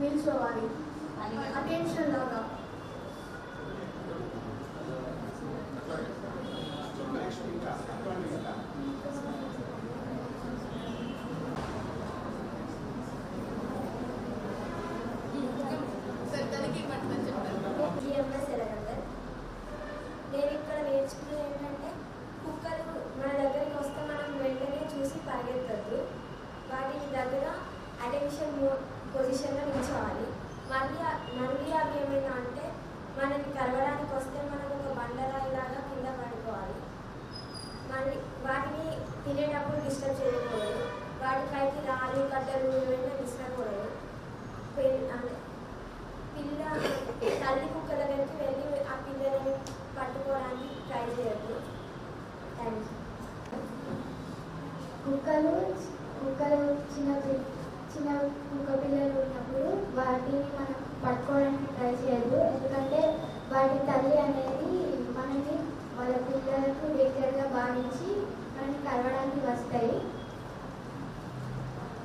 నిల్చోవాలి. Attention లాగా GMS ఎలగందర్ నేను ఇక్కడ నేర్చుకునేది ఏంటంటే కుక్కలు మన దగ్గరికి వస్తే మనం వెంటనే చూసి పరిగెత్తద్దు. వాటికి దగ్గర అటెన్షన్ పొజిషన్లో మళ్ళీ మళ్ళీ అవి ఏమైనా అంటే మనకి కలవడానికి వస్తే మనం ఒక బండరాయిలాగా కింద పడుకోవాలి మళ్ళీ వాటిని తినేటప్పుడు డిస్టర్బ్ చేయకూడదు. వాటిపైకి రాళ్ళు కట్టలు ఏమైనా విసరకూడదు. పిల్ల తల్లి కుక్క దగ్గరికి వెళ్ళి ఆ పిల్లలని పట్టుకోవడానికి ట్రై చేయొద్దు. థ్యాంక్ కుక్కలు కుక్కలు చిన్న చిన్న కుక్క పిల్లలు వాటిని మనం పట్టుకోవడానికి ట్రై చేయదు ఎందుకంటే వాటి తల్లి అనేది మనకి వాళ్ళ పిల్లలకు దగ్గరగా భావించి మనకి కలవడానికి వస్తాయి.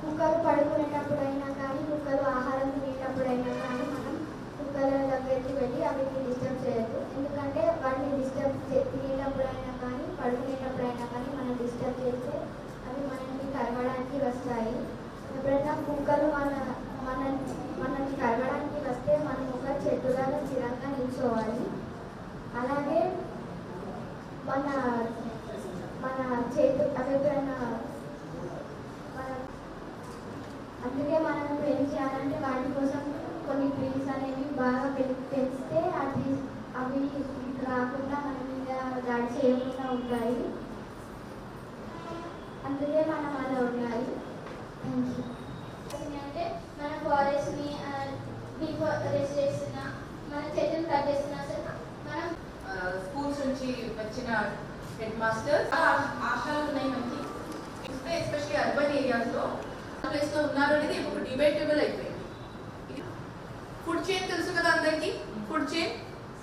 కుక్కలు పడుకునేటప్పుడైనా కానీ కుక్కలు ఆహారం తినేటప్పుడైనా కానీ మనం కుక్కల దగ్గరికి వెళ్ళి అవిని డిస్టర్బ్ చేయదు ఎందుకంటే వాటిని డిస్టర్బ్ తినేటప్పుడైనా కానీ పడుకునేటప్పుడైనా కానీ మనం డిస్టర్బ్ చేస్తే అవి మనల్ని కలవడానికి వస్తాయి. ఎప్పుడైనా కుక్కలు మన మన మనల్ని కలవడానికి వస్తే మనం ఒక చెట్టులాగా స్థిరంగా నిల్చోవాలి. అలాగే మన మన చేతు అవి ఎప్పుడైనా మన అందుకే మనం ఏం చేయాలంటే వాటి కోసం కొన్ని ట్రీస్ అనేవి బాగా పెంచితే ఆ ట్రీస్ అవి రాకుండా మన మీద దాడి చేయకుండా ఉంటాయి. అందుకే మనం అలా ఉండాలి. థ్యాంక్ యూ ఫారెస్ట్ని డిఫారెస్ట్ చేస్తున్నా మన చెట్లను కట్ చేస్తున్నా అసలు మనం స్కూల్స్ నుంచి వచ్చిన హెడ్ మాస్టర్స్ ఆశాలు ఉన్నాయి మనకి. ఎస్పెషల్లీ అర్బన్ ఏరియాస్లో ప్లేస్లో ఉన్నారు అనేది ఒక డిబేటబుల్ అయిపోయింది. ఫుడ్ చైన్ తెలుసు కదా అందరికీ? ఫుడ్ చైన్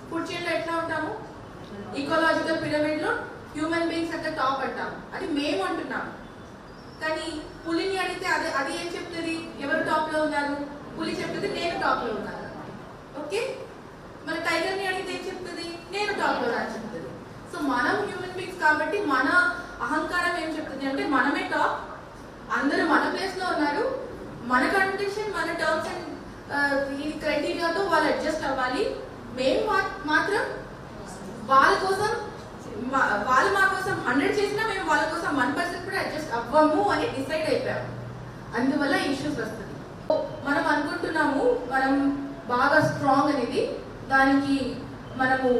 ఫుడ్ చైన్లో ఎట్లా ఉంటాము? ఈకోలాజికల్ పిరమిడ్లో హ్యూమన్ బీయింగ్స్ అంటే టాప్ అంటాము. అది మేము అంటున్నాం కానీ పులిని అడిగితే అది అది ఏం చెప్తుంది? ఎవరు టాప్లో ఉన్నారు? పులి చెప్తుంది నేను టాప్లో ఉన్నాను. ఓకే? మన టైగర్ని అడిగితే ఏం చెప్తుంది? నేను టాప్లో చెప్తుంది. సో మనం హ్యూమన్ బీయింగ్స్ కాబట్టి మన అహంకారం ఏం చెప్తుంది అంటే మనమే టాప్ అందరూ మన ప్లేస్లో ఉన్నారు. మన కండిషన్ మన టర్మ్స్ అండ్ uh, ఈ క్రైటీరియాతో వాళ్ళు అడ్జస్ట్ అవ్వాలి. మేము మాత్రం వాళ్ళ కోసం వాళ్ళు మా కోసం హండ్రెడ్ చేసినా మేము వాళ్ళ కోసం వన్ పర్సెంట్ కూడా అడ్జస్ట్ అవ్వము అని డిసైడ్ అయిపోయాము. అందువల్ల ఇష్యూస్ వస్తుంది. మనం అనుకుంటున్నాము మనం బాగా స్ట్రాంగ్ అనేది దానికి మనము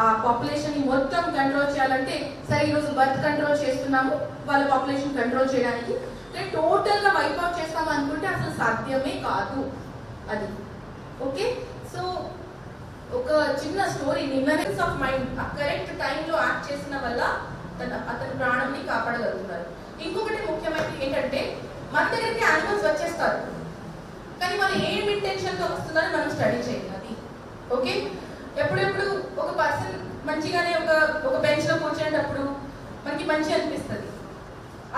ఆ పాపులేషన్ మొత్తం కంట్రోల్ చేయాలంటే సరే ఈరోజు బర్త్ కంట్రోల్ చేస్తున్నాము వాళ్ళ పాపులేషన్ కంట్రోల్ చేయడానికి టోటల్ టోటల్గా వైప్ అవుట్ చేస్తాము అనుకుంటే అసలు సాధ్యమే కాదు అది. ఓకే? సో ఒక చిన్న స్టోరీ నిన్ననెస్ ఆఫ్ మైండ్ ఆ కరెక్ట్ టైంలో యాక్ట్ చేసిన వల్ల తన అతని ప్రాణాన్ని కాపాడగలుగుతారు. ఇంకొకటి ముఖ్యమైనది ఏంటంటే మన దగ్గరికి యానిమల్స్ వచ్చేస్తారు. కానీ వాళ్ళు ఏం ఇంటెన్షన్తో వస్తుందని మనం స్టడీ చేయాలి అది. ఓకే ఎప్పుడెప్పుడు ఒక పర్సన్ మంచిగానే ఒక ఒక బెంచ్లో కూర్చునేటప్పుడు మనకి మంచి అనిపిస్తుంది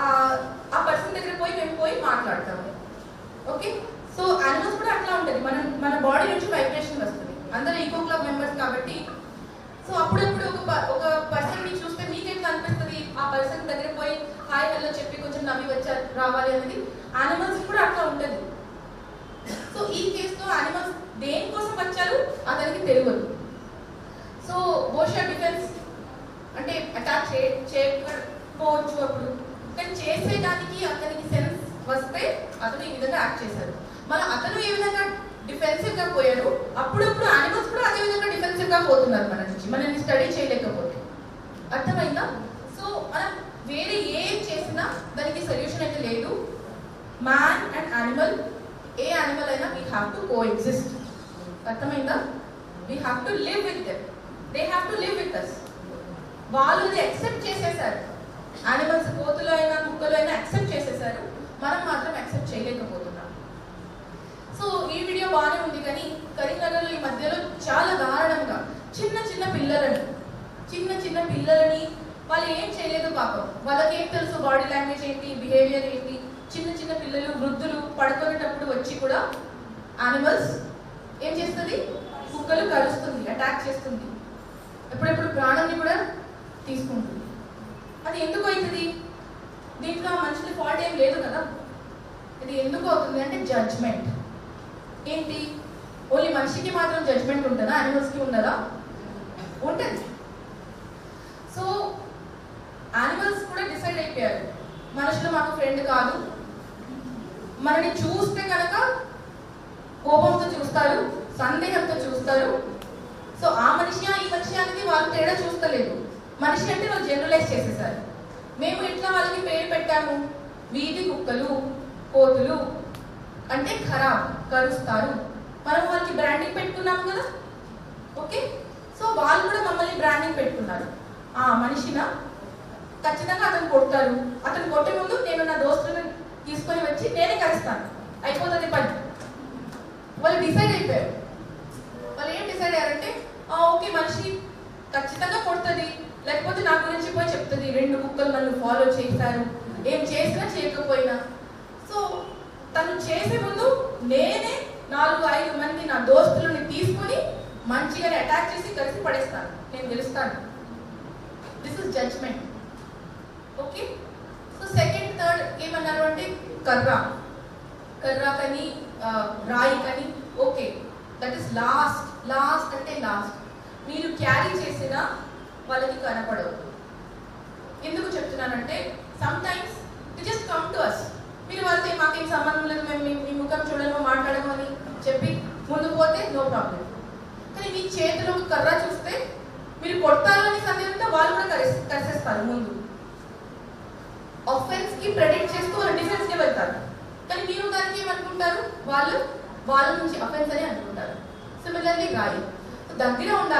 ఆ ఆ పర్సన్ దగ్గర పోయి మేము పోయి మాట్లాడతాము ఓకే సో యానిమల్స్ కూడా అట్లా ఉంటుంది మన మన బాడీ నుంచి వైబ్రేషన్ వస్తుంది అందరూ ఈకో క్లబ్ మెంబర్స్ కాబట్టి సో అప్పుడప్పుడు ఒక ప- ఒక పర్సన్ని చూస్తే మీకు అనిపిస్తుంది ఆ పర్సన్ దగ్గర పోయి హాయ్ హలో చెప్పి కొంచెం నవ్వి వచ్చారు రావాలి అనేది యానిమల్స్ కూడా అట్లా ఉంటుంది. సో ఈ కేసులో యానిమల్స్ దేనికోసం వచ్చారు? అతనికి తెలియదు. సో బోషా డిఫెన్స్ అంటే అటాక్ చే చేయకపోవచ్చు అప్పుడు. కానీ చేసేదానికి అతనికి సెన్స్ వస్తే అతను ఈ విధంగా యాక్ట్ చేశారు మన అతను ఏ విధంగా డిఫెన్సివ్గా పోయారు అప్పుడప్పుడు యానిమల్స్ కూడా అదే విధంగా డిఫెన్సివ్గా పోతున్నారు మన నుంచి. మనల్ని స్టడీ చేయలేకపోతే. అర్థమైందా? సో మనం వేరే ఏం చేసినా దానికి సొల్యూషన్ అయితే లేదు. మ్యాన్ అండ్ యానిమల్ ఏ యానిమల్ అయినా we have to coexist అర్థమైందా? We have to live with them they have to live with us వాళ్ళు ఇది యాక్సెప్ట్ చేసేసారు. యానిమల్స్ కోతులు అయినా కుక్కలు అయినా యాక్సెప్ట్ చేసేసారు. మనం మాత్రం యాక్సెప్ట్ చేయలేకపోతున్నాం. సో ఈ వీడియో బాగానే ఉంది కానీ కరీంనగర్లో ఈ మధ్యలో చాలా దారుణంగా చిన్న చిన్న పిల్లలని చిన్న చిన్న పిల్లలని వాళ్ళు ఏం చేయలేదు పాపం. వాళ్ళకి ఏం తెలుసు బాడీ లాంగ్వేజ్ ఏంటి బిహేవియర్ ఏంటి? చిన్న చిన్న పిల్లలు వృద్ధులు పడుకునేటప్పుడు వచ్చి కూడా యానిమల్స్ ఏం చేస్తుంది? కుక్కలు కలుస్తుంది అటాక్ చేస్తుంది. ఎప్పుడెప్పుడు ప్రాణాన్ని కూడా తీసుకుంటుంది. అది ఎందుకు అవుతుంది? దీంట్లో మనుషుల ఫాల్ట్ ఏం లేదు కదా. ఇది ఎందుకు అవుతుంది అంటే జడ్జ్మెంట్ ఏంటి? ఓన్లీ మనిషికి మాత్రం జడ్జ్మెంట్ ఉంటుందా? యానిమల్స్కి ఉండదా ఉంటుంది? సో యానిమల్స్ కూడా డిసైడ్ అయిపోయారు. మనుషులు మాకు ఫ్రెండ్ కాదు. మనని చూస్తే కనుక కోపంతో చూస్తారు సందేహంతో చూస్తారు. సో ఆ మనిషి ఈ మనిషి అనేది వాళ్ళు తేడా చూస్తలేదు. మనిషి అంటే వాళ్ళు జనరలైజ్ చేసేసారు. మేము ఎట్లా వాళ్ళకి పేరు పెట్టాము? వీధి కుక్కలు కోతులు అంటే ఖరాబ్ కరుస్తారు. మనం వాళ్ళకి బ్రాండింగ్ పెట్టుకున్నాము కదా? ఓకే సో వాళ్ళు కూడా మమ్మల్ని బ్రాండింగ్ పెట్టుకున్నారు. ఆ మనిషిన ఖచ్చితంగా అతను కొడతారు. అతను కొట్టే ముందు నేను నా దోస్తులను తీసుకొని వచ్చి నేనే కలుస్తాను అయిపోతుంది పని. వాళ్ళు డిసైడ్ అయిపోయారు. వాళ్ళు ఏం డిసైడ్ అయ్యారంటే ఓకే మనిషి ఖచ్చితంగా కొడుతుంది. లేకపోతే నా గురించి పోయి చెప్తుంది. రెండు కుక్కలు నన్ను ఫాలో చేశారు. ఏం చేసినా చేయకపోయినా. సో తను చేసే ముందు నేనే నాలుగు ఐదు మంది నా దోస్తులని తీసుకొని మంచిగానే అటాక్ చేసి కలిసి పడేస్తాను. నేను గెలుస్తాను. This is judgement okay so second third ఏమన్నారు అంటే కర్రా. కర్రా కని రాయి కని. Okay that is last last అంటే లాస్ట్ మీరు క్యారీ చేసిన వాళ్ళకి కనపడవు ఎందుకు చెప్తున్నానంటే sometimes just come to us మీరు వాళ్ళతో మాకేం సంబంధం లేదు మేము మీ- మీ ముఖం చూడము మాట్లాడము అని చెప్పి ముందు పోతే నో ప్రాబ్లం కానీ మీ చేతిలో కర్ర చూస్తే మీరు కొడతారు అని సందేహంతో వాళ్ళు కూడా కరిస్ కరిసేస్తారు ముందు. ఆఫెన్స్కి ప్రెడిక్ట్ చేస్తూ వాళ్ళు డిఫెన్స్కి వెళ్తారు. కానీ మీరు దానికి ఏమనుకుంటారు? వాళ్ళు వాళ్ళ నుంచి అఫెన్స్ అని అనుకుంటారు. సిమిలర్లీ రాయి. దగ్గర ఉండాలి.